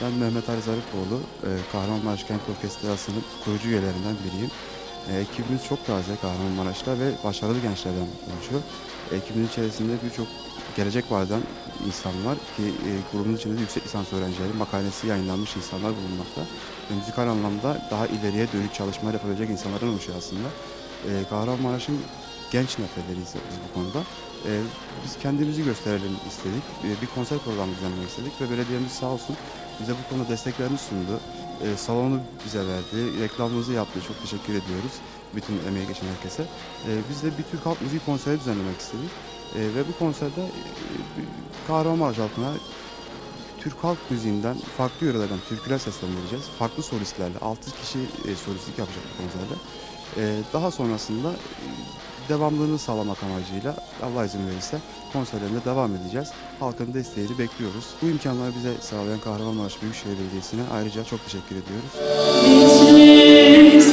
Mehmet Ali Zarifoğlu. Ee, Kahramanmaraş Kent Orkestrası'nın kurucu üyelerinden biriyim. Ee, Ekibimiz çok taze Kahramanmaraş'ta ve başarılı gençlerden oluşuyor. Ekibimizin içerisinde birçok gelecek vaden insan var ki e, grubumuzun içinde de yüksek lisans öğrencileri, makalesi yayınlanmış insanlar bulunmakta. Ve müzikal anlamda daha ileriye dönük çalışmalar yapabilecek insanlardan oluşuyor aslında. Ee, Kahramanmaraş'ın genç neferleriyiz biz bu konuda. Ee, biz kendimizi gösterelim istedik. Ee, bir konser programı düzenlemek istedik ve belediyemiz sağ olsun bize bu konuda desteklerini sundu. Ee, salonu bize verdi, reklamımızı yaptı. Çok teşekkür ediyoruz bütün emeği geçen herkese. Ee, biz de bir Türk halk müziği konseri düzenlemek istedik. Ee, ve bu konserde e, Kahramanmaraş halkına Türk halk müziğinden farklı yörelerden türküler seslendireceğiz. Farklı solistlerle 6 kişi e, solistlik yapacak bu konserde. Ee, daha sonrasında e, devamlılığını sağlamak amacıyla Allah izin verirse konserlerine devam edeceğiz. Halkın desteğini bekliyoruz. Bu imkanları bize sağlayan Kahramanmaraş Büyükşehir Belediyesi'ne ayrıca çok teşekkür ediyoruz. Beş